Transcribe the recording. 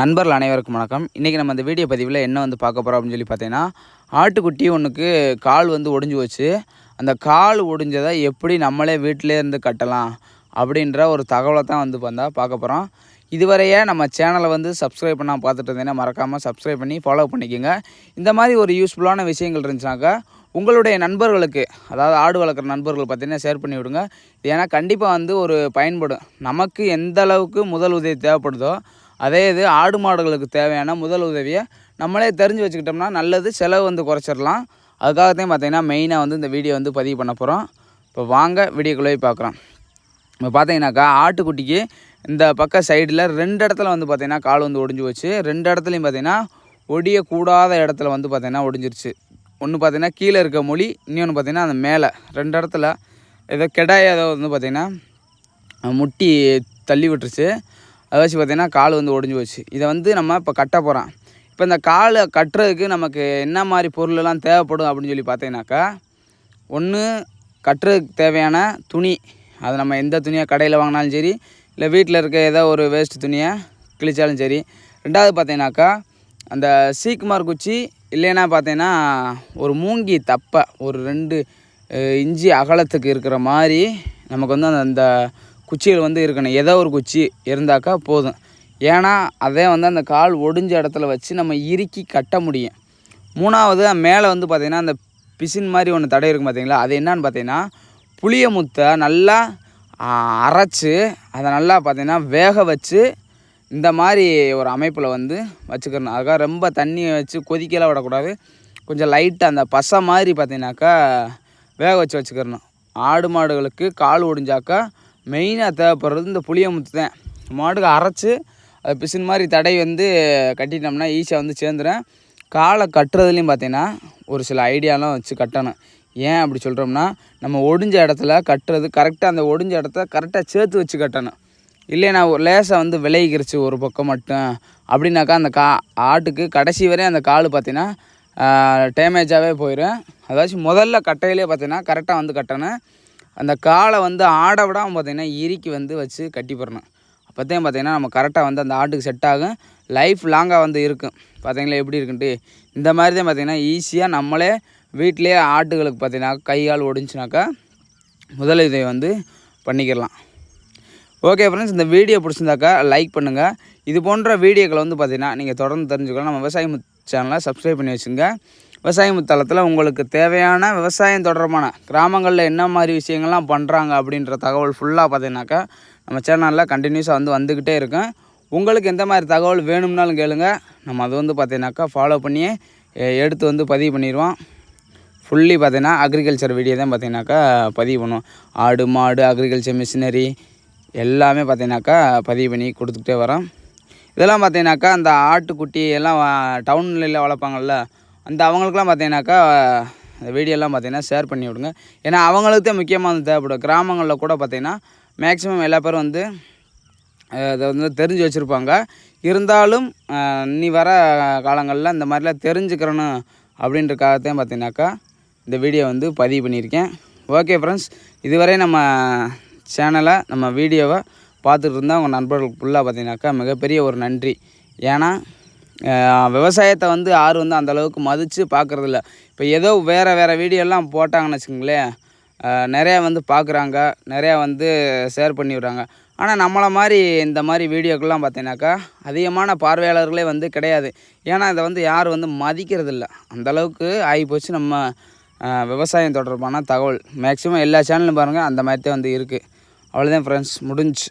நண்பர்கள் அனைவருக்கும் வணக்கம். இன்றைக்கி நம்ம இந்த வீடியோ பதிவில் என்ன வந்து பார்க்க போகிறோம் அப்படின்னு சொல்லி பார்த்தீங்கன்னா ஆட்டுக்குட்டி ஒன்றுக்கு கால் வந்து ஒடிஞ்சு போச்சு. அந்த கால் ஒடிஞ்சதை எப்படி நம்மளே வீட்டிலே இருந்து கட்டலாம் அப்படின்ற ஒரு தகவலை தான் வந்து பார்த்தா பார்க்க போகிறோம் இதுவரையே நம்ம சேனலை வந்து சப்ஸ்கிரைப் பண்ணால் பார்த்துட்டு இருந்தீங்கன்னா மறக்காமல் சப்ஸ்கிரைப் பண்ணி ஃபாலோ பண்ணிக்கோங்க. இந்த மாதிரி ஒரு யூஸ்ஃபுல்லான விஷயங்கள் இருந்துச்சுனாக்கா உங்களுடைய நண்பர்களுக்கு அதாவது ஆடு வளர்க்குற நண்பர்கள் பார்த்தீங்கன்னா ஷேர் பண்ணி விடுங்க. ஏன்னா கண்டிப்பாக வந்து ஒரு பயன்படும். நமக்கு எந்த அளவுக்கு முதல் உதவி தேவைப்படுதோ அதே இது ஆடு மாடுகளுக்கு தேவையான முதல் உதவியை நம்மளே தெரிஞ்சு வச்சுக்கிட்டோம்னா நல்லது செலவு வந்து குறைச்சிடலாம். அதுக்காகத்தையும் பார்த்திங்கன்னா மெயினாக வந்து இந்த வீடியோ வந்து பதிவு பண்ண போகிறோம் இப்போ வாங்க வீடியோக்குள்ளே போய் பார்க்குறோம். இப்போ பார்த்தீங்கன்னாக்கா ஆட்டுக்குட்டிக்கு இந்த பக்கம் சைடில் ரெண்டு இடத்துல வந்து பார்த்திங்கன்னா கால் வந்து ஒடிஞ்சு போச்சு. ரெண்டு இடத்துலையும் பார்த்திங்கன்னா ஒடியக்கூடாத இடத்துல வந்து பார்த்திங்கன்னா ஒடிஞ்சிருச்சு. ஒன்று பார்த்தீங்கன்னா கீழே இருக்க மொழி இன்னொன்று பார்த்தீங்கன்னா அந்த மேலே. ரெண்டு இடத்துல ஏதோ கெடாய ஏதோ வந்து பார்த்திங்கன்னா முட்டி தள்ளி விட்டுருச்சு. அதை வச்சு பார்த்திங்கன்னா கால் வந்து ஒடிஞ்சு போச்சு. இதை வந்து நம்ம இப்போ கட்ட போகிறோம் இப்போ இந்த காலை கட்டுறதுக்கு நமக்கு என்ன மாதிரி பொருளெல்லாம் தேவைப்படும் அப்படின்னு சொல்லி பார்த்தீங்கன்னாக்கா ஒன்று கட்டுறதுக்கு தேவையான துணி. அது நம்ம எந்த துணியாக கடையில் வாங்கினாலும் சரி இல்லை வீட்டில் இருக்க ஏதோ ஒரு வேஸ்ட் துணியை கிழிச்சாலும் சரி. ரெண்டாவது பார்த்தீங்கன்னாக்கா அந்த சீக்குமார் குச்சி இல்லைன்னா பார்த்தீங்கன்னா ஒரு மூங்கி தப்பை ஒரு ரெண்டு இஞ்சி அகலத்துக்கு இருக்கிற மாதிரி நமக்கு வந்து அந்த அந்த குச்சிகள் வந்து இருக்கணும். ஏதோ ஒரு குச்சி இருந்தாக்கா போதும். ஏன்னா அதே வந்து அந்த கால் ஒடிஞ்ச இடத்துல வச்சு நம்ம இறுக்கி கட்ட முடியும். மூணாவது மேலே வந்து பார்த்திங்கன்னா அந்த பிசின் மாதிரி ஒன்று தடை இருக்கும் பார்த்தீங்களா அது என்னன்னு பார்த்தீங்கன்னா புளிய முத்தை நல்லா அரைச்சி அதை நல்லா பார்த்தீங்கன்னா வேக வச்சு இந்த மாதிரி ஒரு அமைப்பில் வந்து வச்சுக்கிறணும் அதுக்காக ரொம்ப தண்ணியை வச்சு கொதிக்கலாம் விடக்கூடாது. கொஞ்சம் லைட்டாக அந்த பசை மாதிரி பார்த்தீங்கன்னாக்கா வேக வச்சு வச்சுக்கிறணும் ஆடு மாடுகளுக்கு கால் ஒடிஞ்சாக்கா மெயினாக தேவைப்படுறது இந்த புளிய முத்து தான். மாடுக்கு அரைச்சி அது பிசின் மாதிரி தடை வந்து கட்டிட்டோம்னா ஈஸியாக வந்து சேர்ந்துடும் காலை கட்டுறதுலையும் பார்த்தீங்கன்னா ஒரு சில ஐடியாலாம் வச்சு கட்டணும். ஏன் அப்படி சொல்கிறோம்னா நம்ம ஒடிஞ்ச இடத்துல கட்டுறது கரெக்டாக அந்த ஒடிஞ்ச இடத்த கரெக்டாக சேர்த்து வச்சு கட்டணும். இல்லைனா ஒரு லேசாக வந்து விளைவிக்கிருச்சு ஒரு பக்கம் மட்டும். அப்படின்னாக்கா அந்த கா ஆட்டுக்கு கடைசி வரையும் அந்த கால் பார்த்தீங்கன்னா டேமேஜாகவே போயிடும் அதாச்சும் முதல்ல கட்டையிலே பார்த்தீங்கன்னா கரெக்டாக வந்து கட்டணும். அந்த காலை வந்து ஆட விடாமல் பார்த்தீங்கன்னா இறுக்கி வந்து வச்சு கட்டி போடணும் அப்போத்தையும் பார்த்தீங்கன்னா நம்ம கரெக்டாக வந்து அந்த ஆட்டுக்கு செட் ஆகும். லைஃப் லாங்காக வந்து இருக்கும். பார்த்தீங்களா? எப்படி இருக்குன்ட்டு? இந்த மாதிரி தான் பார்த்திங்கன்னா ஈஸியாக நம்மளே வீட்டிலேயே ஆட்டுகளுக்கு பார்த்திங்கன்னா கையால் ஒடிஞ்சுனாக்கா முதலுதவி வந்து பண்ணிக்கிடலாம் ஓகே ஃப்ரெண்ட்ஸ் இந்த வீடியோ பிடிச்சிருந்தாக்கா லைக் பண்ணுங்கள் இது போன்ற வீடியோக்களை வந்து பார்த்திங்கன்னா நீங்கள் தொடர்ந்து தெரிஞ்சுக்கலாம் நம்ம விவசாயம் சேனலை சப்ஸ்கிரைப் பண்ணி வச்சுங்க விவசாய முத்தளத்தில் உங்களுக்கு தேவையான விவசாயம் தொடர்பான கிராமங்களில் என்ன மாதிரி விஷயங்கள்லாம் பண்ணுறாங்க அப்படின்ற தகவல் ஃபுல்லாக பார்த்தீங்கன்னாக்கா நம்ம சேனலில் கண்டினியூஸாக வந்து வந்துக்கிட்டே இருக்கும் உங்களுக்கு எந்த மாதிரி தகவல் வேணும்னாலும் கேளுங்க. நம்ம அது வந்து பார்த்தீங்கன்னாக்கா ஃபாலோ பண்ணியே எடுத்து வந்து பதிவு பண்ணிடுவோம். ஃபுல்லி பார்த்தீங்கன்னா அக்ரிகல்ச்சர் வீடியோ தான் பார்த்தீங்கன்னாக்கா பதிவு பண்ணுவோம். ஆடு மாடு அக்ரிகல்ச்சர் மிஷினரி எல்லாமே பார்த்தீங்கன்னாக்கா பதிவு பண்ணி கொடுத்துக்கிட்டே வரோம். இதெல்லாம் பார்த்தீங்கன்னாக்கா அந்த ஆட்டுக்குட்டி எல்லாம் டவுன்ல வளர்ப்பாங்கள்ல அந்த அவங்களுக்குலாம் பார்த்தீங்கன்னாக்கா இந்த வீடியோலாம் பார்த்தீங்கன்னா ஷேர் பண்ணி விடுங்க. ஏன்னா அவங்களுக்கு தான் முக்கியமாக வந்து தேவைப்படும். கிராமங்களில் கூட பார்த்தீங்கன்னா மேக்ஸிமம் எல்லா பேரும் வந்து அதை வந்து தெரிஞ்சு வச்சுருப்பாங்க. இருந்தாலும் இனி வர காலங்களில் இந்த மாதிரிலாம் தெரிஞ்சுக்கிறணும் அப்படின்றக்காகத்தையும் பார்த்தீங்கன்னாக்கா இந்த வீடியோ வந்து பதிவு பண்ணியிருக்கேன். ஓகே ஃப்ரெண்ட்ஸ் இதுவரை நம்ம சேனலை நம்ம வீடியோவை பார்த்துட்டு இருந்தால் உங்கள் நண்பர்களுக்கு ஃபுல்லாக பார்த்தீங்கன்னாக்கா மிகப்பெரிய ஒரு நன்றி. ஏன்னா விவசாயத்தை வந்து யாரும் வந்து அந்தளவுக்கு மதித்து பார்க்குறதில்ல. இப்போ ஏதோ வேறு வேறு வீடியோலாம் போட்டாங்கன்னு வச்சுக்கோங்களேன். நிறையா வந்து பார்க்குறாங்க நிறையா வந்து ஷேர் பண்ணி விடுறாங்க ஆனால் நம்மளை மாதிரி இந்த மாதிரி வீடியோக்கெல்லாம் பார்த்தீங்கன்னாக்கா அதிகமான பார்வையாளர்களே வந்து கிடையாது. ஏன்னா இதை வந்து யாரும் வந்து மதிக்கிறதில்ல. அந்தளவுக்கு ஆகிப்போச்சு நம்ம விவசாயம் தொடர்பான தகவல். மேக்ஸிமம் எல்லா சேனலும் பாருங்கள் அந்த மாதிரி தான் வந்து இருக்குது அவ்வளோதான் ஃப்ரெண்ட்ஸ் முடிஞ்சு.